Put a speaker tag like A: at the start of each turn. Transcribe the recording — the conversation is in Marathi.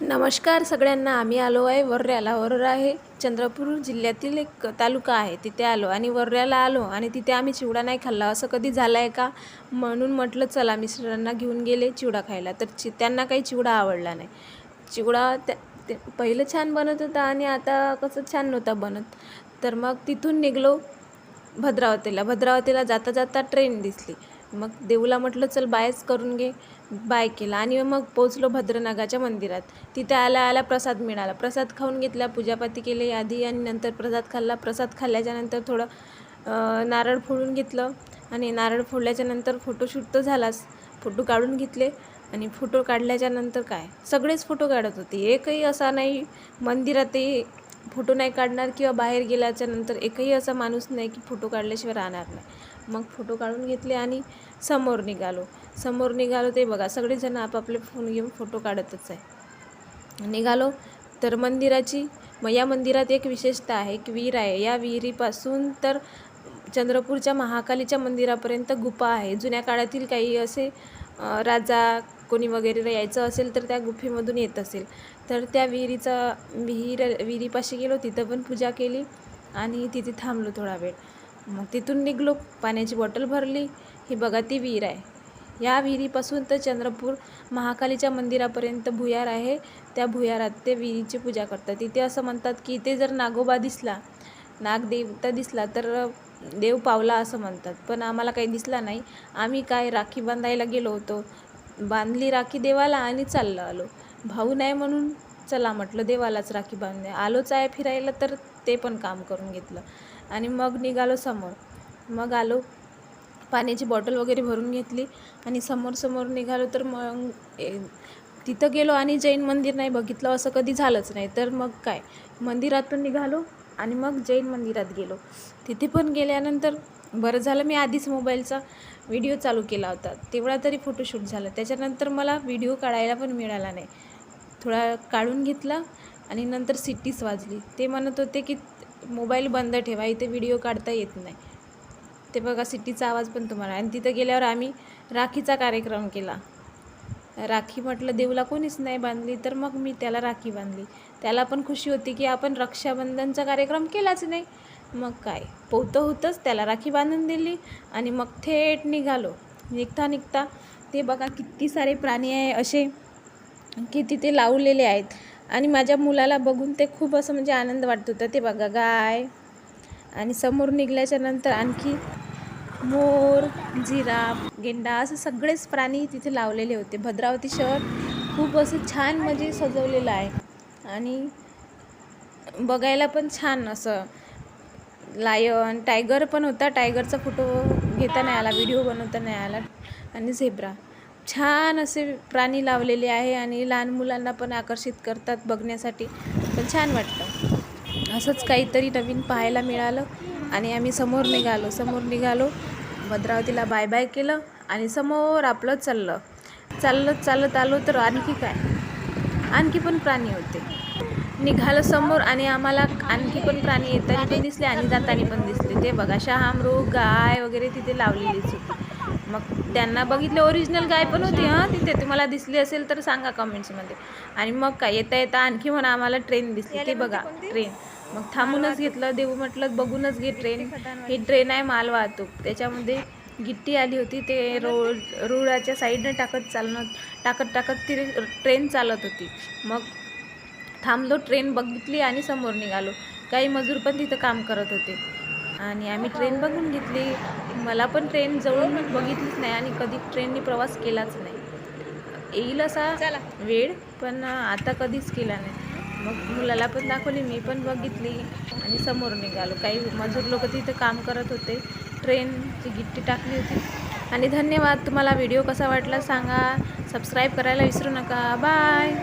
A: नमस्कार सगळ्यांना. आम्ही आलो आहे वर्ऱ्याला. वर्रा हे चंद्रपूर जिल्ह्यातील एक तालुका आहे. तिथे आलो आणि वर्ऱ्याला आलो आणि तिथे आम्ही चिवडा नाही खाल्ला. असं कधी झालं आहे का? म्हणून म्हटलं चला मिस्टरांना घेऊन गेले चिवडा खायला. तर चि त्यांना काही चिवडा आवडला नाही. चिवडा त्या ते पहिलं छान बनत होता आणि आता कसं छान नव्हता बनत. तर मग तिथून निघलो भद्रावतीला. भद्रावतीला जाता जाता ट्रेन दिसली. मग देऊला म्हटलं चल बायच करून घे. बाय केला. आणि मग पोचलो भद्रनागाच्या मंदिरात. तिथे आल्या आल्या प्रसाद मिळाला. प्रसाद खाऊन घेतला पूजापाती केली आधी आणि नंतर प्रसाद खाल्ला. प्रसाद खाल्ल्याच्या नंतर थोडं नारळ फोडून घेतलं आणि नारळ फोडल्याच्या नंतर फोटोशूट तर झालाच. फोटो काढून घेतले आणि फोटो काढल्याच्या नंतर काय? सगळेच फोटो काढत होते. एकही असा नाही मंदिरातही फोटो नाही काढणार किंवा बाहेर गेल्याच्यानंतर एकही असा माणूस नाही की फोटो काढल्याशिवाय राहणार नाही. मग फोटो काढून घेतले आणि समोर निघालो. समोर निघालो ते बघा सगळेजण आपापले फोन घेऊन फोटो काढतच आहे. निघालो तर मंदिराची मग या मंदिरात एक विशेषता आहे की विहीर आहे. या विहिरीपासून तर चंद्रपूरच्या महाकालीच्या मंदिरापर्यंत गुफा आहे. जुन्या काळातील काही असे राजा कोणी वगैरे यायचं असेल तर त्या गुफेमधून येत असेल. तर त्या विहिरीचा विहीर विहिरीपाशी गेलो तिथं पण पूजा केली आणि तिथे थांबलो थोडा वेळ. मग तिथून निघलो पाण्याची बॉटल भरली. ही बघा ती विहीर आहे. या विहिरीपासून तर चंद्रपूर महाकालीच्या मंदिरापर्यंत भुयार आहे. त्या भुयारात ते विहिरीची पूजा करतात. तिथे असं म्हणतात की इथे जर नागोबा दिसला नागदेवता दिसला तर देव पावला असं म्हणतात. पण आम्हाला काही दिसला नाही. आम्ही काय राखी बांधायला गेलो होतो? बांधली राखी देवाला आणि चाललं आलो. भाऊ नाही म्हणून चला म्हटलं देवालाच राखी बांधणे. आलोच आहे फिरायला तर ते पण काम करून घेतलं. आणि मग निघालो समोर. मग आलो पाण्याची बॉटल वगैरे भरून घेतली आणि समोर समोर निघालो तर मग ए, तिथं गेलो आणि जैन मंदिर नाही बघितलं असं कधी झालंच नाही. तर मग काय? मंदिरातून निघालो आणि मग जैन मंदिरात गेलो. तिथे पण गेल्यानंतर बरं झालं मी आधीच मोबाईलचा व्हिडिओ चालू केला होता. तेवढा तरी फोटोशूट झाला. त्याच्यानंतर मला व्हिडिओ काढायला पण मिळाला नाही. थोडा काढून घेतला आणि नंतर सिटीच वाजली. ते म्हणत होते की मोबाईल बंद ठेवा इथे व्हिडिओ काढता येत नाही. ते बघा सिटीचा आवाज पण तुम्हाला. आणि तिथं गेल्यावर आम्ही राखीचा कार्यक्रम केला. राखी म्हटलं देवला कोणीच नाही बांधली तर मग मी त्याला राखी बांधली. त्याला पण खुशी होती की आपण रक्षाबंधनचा कार्यक्रम केलाच नाही. मग काय? पोतं होतंच त्याला राखी बांधून दिली आणि मग थेट निघालो. निघता निघता ते बघा किती सारे प्राणी आहे असे की तिथे लावलेले आहेत. आणि माझ्या मुलाला बघून ते खूप असं म्हणजे आनंद वाटत होता. ते बघा गाय. आणि समोर निघल्याच्या नंतर आणखी मोर जिराफ गेंडा असं सगळेच प्राणी तिथे लावलेले होते. भद्रावती शहर खूप असं छान म्हणजे सजवलेलं आहे. आणि बघायला पण छान असं. लायन टायगर पण होता. टायगरचा फोटो घेता नाही आला व्हिडिओ बनवता नाही आला. आणि झेब्रा. छान असे प्राणी लावलेले आहे आणि लहान मुलांना पण आकर्षित करतात बघण्यासाठी. पण छान वाटतं. असंच काहीतरी नवीन पाहायला मिळालं आणि आम्ही समोर निघालो. समोर निघालो. भद्रावतीला बाय बाय केलं आणि समोर आपलं चाललं. चाललं चालत आलो तर आणखी काय? आणखी पण प्राणी होते. निघालं समोर आणि आम्हाला आणखी पण प्राणी येताना पण दिसले आणि जाताना पण दिसले. ते बघा शहामरू गाय वगैरे तिथे लावलेलीच होती. मग त्यांना बघितले ओरिजिनल गाय पण होती हां तिथे. तुम्हाला दिसली असेल तर सांगा कमेंट्समध्ये आणि मग काय येता येता आणखी म्हणा आम्हाला ट्रेन दिसली. ते बघा ट्रेन मग थांबूनच घेतलं देऊ म्हटलं बघूनच घे ट्रेन ही ट्रेन आहे माल वाहतूक त्याच्यामध्ये गिट्टी आली होती ते रोड रुळाच्या साईडनं टाकत चालणं टाकत टाकत ती ट्रेन चालत होती. मग थांबलो ट्रेन बघितली आणि समोर निघालो. काही मजूर पण तिथं काम करत होते. आणि आम्ही ट्रेन बघून घेतली. मला पण ट्रेन जवळून बघितलीच नाही आणि कधी ट्रेननी प्रवास केलाच नाही. येईल असा वेळ पण आता कधीच केला नाही. मग मुलाला पण दाखवली मी पण बघितली आणि समोर निघालो. काही मजूर लोक तिथं काम करत होते. ट्रेनची गिट्टी टाकली होती. आणि धन्यवाद. तुम्हाला व्हिडिओ कसा वाटला सांगा. सबस्क्राईब करायला विसरू नका. बाय